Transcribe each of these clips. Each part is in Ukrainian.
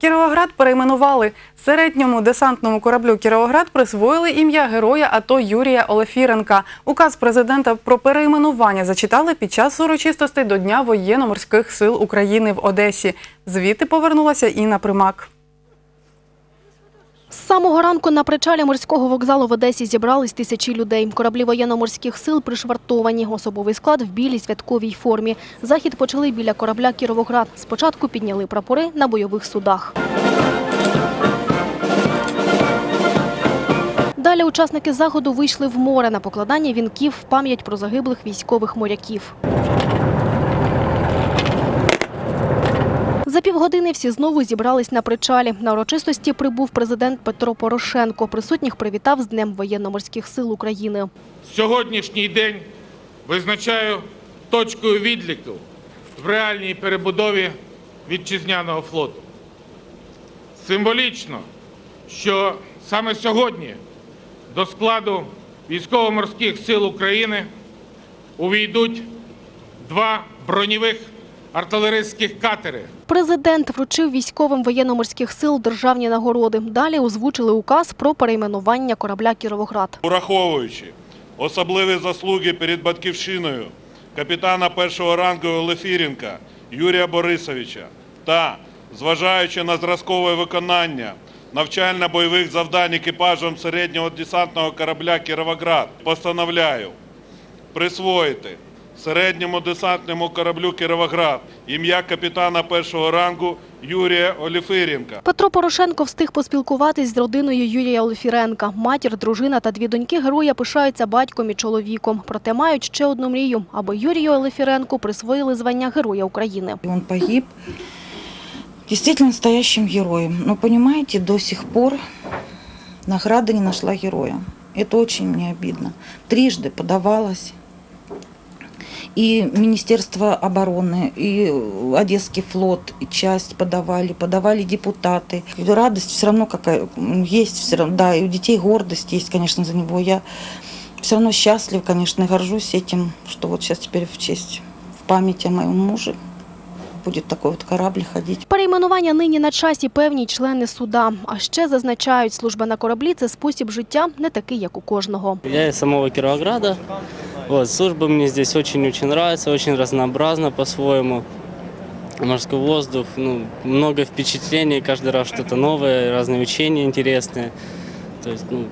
Кіровоград перейменували. Середньому десантному кораблю Кіровоград присвоїли ім'я героя АТО Юрія Олефіренка. Указ президента про перейменування зачитали під час урочистостей до Дня воєнно-морських сил України в Одесі. Звідти повернулася Інна Примак. З самого ранку на причалі морського вокзалу в Одесі зібрались тисячі людей. Кораблі воєнно-морських сил пришвартовані. Особовий склад в білій святковій формі. Захід почали біля корабля «Кіровоград». Спочатку підняли прапори на бойових судах. Далі учасники заходу вийшли в море на покладання вінків в пам'ять про загиблих військових моряків. За півгодини всі знову зібрались на причалі. На урочистості прибув президент Петро Порошенко. Присутніх привітав з Днем воєнно-морських сил України. Сьогоднішній день визначаю точкою відліку в реальній перебудові вітчизняного флоту. Символічно, що саме сьогодні до складу військово-морських сил України увійдуть два броньових артилерійських катери. Президент вручив військовим воєнно-морських сил державні нагороди. Далі озвучили указ про перейменування корабля «Кіровоград». Ураховуючи особливі заслуги перед батьківщиною капітана першого рангу Олефіренка Юрія Борисовича та зважаючи на зразкове виконання навчально-бойових завдань екіпажем середнього десантного корабля Кіровоград, постановляю присвоїти середньому десантному кораблю Кіровоград ім'я капітана першого рангу Юрія Олефіренка. Петро Порошенко встиг поспілкуватись з родиною Юрія Олефіренка. Матір, дружина та дві доньки героя пишаються батьком і чоловіком. Проте мають ще одну мрію, аби Юрію Олефіренку присвоїли звання Героя України. Он погиб действительно настоящим героем. Но понимаете, до сих пор награда не нашла героя. Это очень мне обидно. Трижды подавалась и Министерство обороны, и Одесский флот, и часть подавали, подавали депутаты. И радость все равно какая м, есть, все равно, да, и у детей гордость есть, конечно, за него. Я все равно счастлив, конечно, и горжусь этим, что вот сейчас теперь в честь, в память о моем муже будет такой вот корабль ходить. Перейменування нині на часі певні члени суда. А ще зазначають, служба на кораблі – це спосіб життя не такий, як у кожного. Я из самого Кировограда. Вот, служба мне здесь очень-очень нравится, очень разнообразна по-своему. Морской воздух, ну, много впечатлений, каждый раз что-то новое, разные учения интересные. То есть, ну,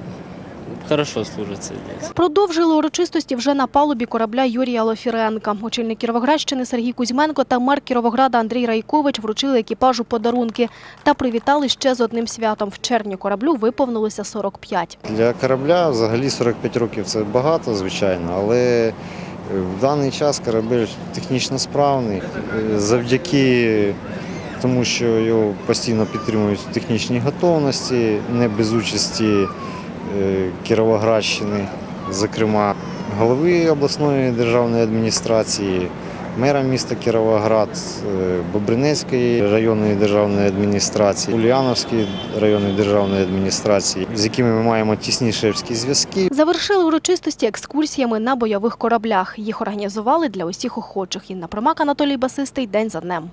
хорошо служится здесь. Продовжили урочистості вже на палубі корабля Юрія Лофіренка. Очільник Кіровоградщини Сергій Кузьменко та мер Кіровограда Андрій Райкович вручили екіпажу подарунки та привітали ще з одним святом. В червні кораблю виповнилося 45. Для корабля взагалі 45 років це багато, звичайно, але е, в даний час корабель технічно справний. Е, Завдяки тому, що його постійно підтримують в технічній готовності, не без участі Кіровоградщини, зокрема голови обласної державної адміністрації, мера міста Кіровоград, е, Бобринецької районної державної адміністрації, Ульяновської районної державної адміністрації, з якими ми маємо тісні шефські зв'язки. Завершили урочистості екскурсіями на бойових кораблях. Їх організували для усіх охочих. Інна Примак, Анатолій Басистий. День за днем.